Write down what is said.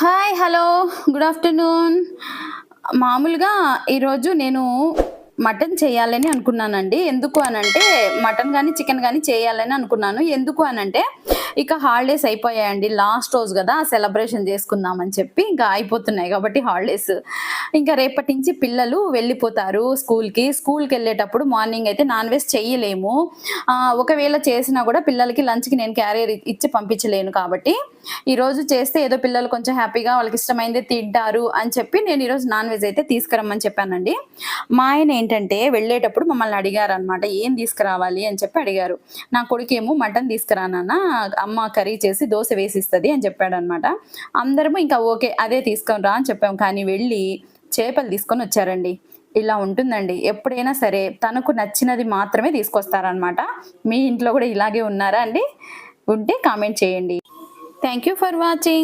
Hi hello good afternoon. మామూలుగా ఈరోజు నేను మటన్ చేయాలని అనుకున్నానండి. ఎందుకు అనంటే మటన్ కానీ చికెన్ కానీ చేయాలని అనుకున్నాను. ఎందుకు అనంటే ఇక హాలిడేస్ అయిపోయాయండి. లాస్ట్ రోజు కదా సెలబ్రేషన్ చేసుకుందామని చెప్పి ఇంకా అయిపోతున్నాయి కాబట్టి హాలిడేస్ ఇంకా రేపటి నుంచి పిల్లలు వెళ్ళిపోతారు స్కూల్కి. స్కూల్కి వెళ్ళేటప్పుడు మార్నింగ్ అయితే నాన్ వెజ్ చెయ్యలేము ఒకవేళ చేసినా కూడా పిల్లలకి లంచ్కి నేను క్యారియర్ ఇచ్చి పంపించలేను కాబట్టి ఈరోజు చేస్తే ఏదో పిల్లలు కొంచెం హ్యాపీగా వాళ్ళకి ఇష్టమైంది తింటారు అని చెప్పి నేను ఈరోజు నాన్ వెజ్ అయితే తీసుకురమ్మని చెప్పానండి. మా ఆయన ఏంటంటే వెళ్ళేటప్పుడు మమ్మల్ని అడిగారు అనమాట ఏం తీసుకురావాలి? అని చెప్పి అడిగారు. నా కొడుకేమో మటన్ తీసుకురానన్నా అమ్మ కర్రీ చేసి దోశ వేసిస్తుంది అని చెప్పాడు అనమాట అందరము ఇంకా ఓకే అదే తీసుకొని రా అని చెప్పాం. కానీ వెళ్ళి చేపలు తీసుకొని వచ్చారండి. ఇలా ఉంటుందండి. ఎప్పుడైనా సరే తనకు నచ్చినది మాత్రమే తీసుకొస్తారనమాట. మీ ఇంట్లో కూడా ఇలాగే ఉన్నారా అండి? ఉంటే కామెంట్ చేయండి. Thank you for watching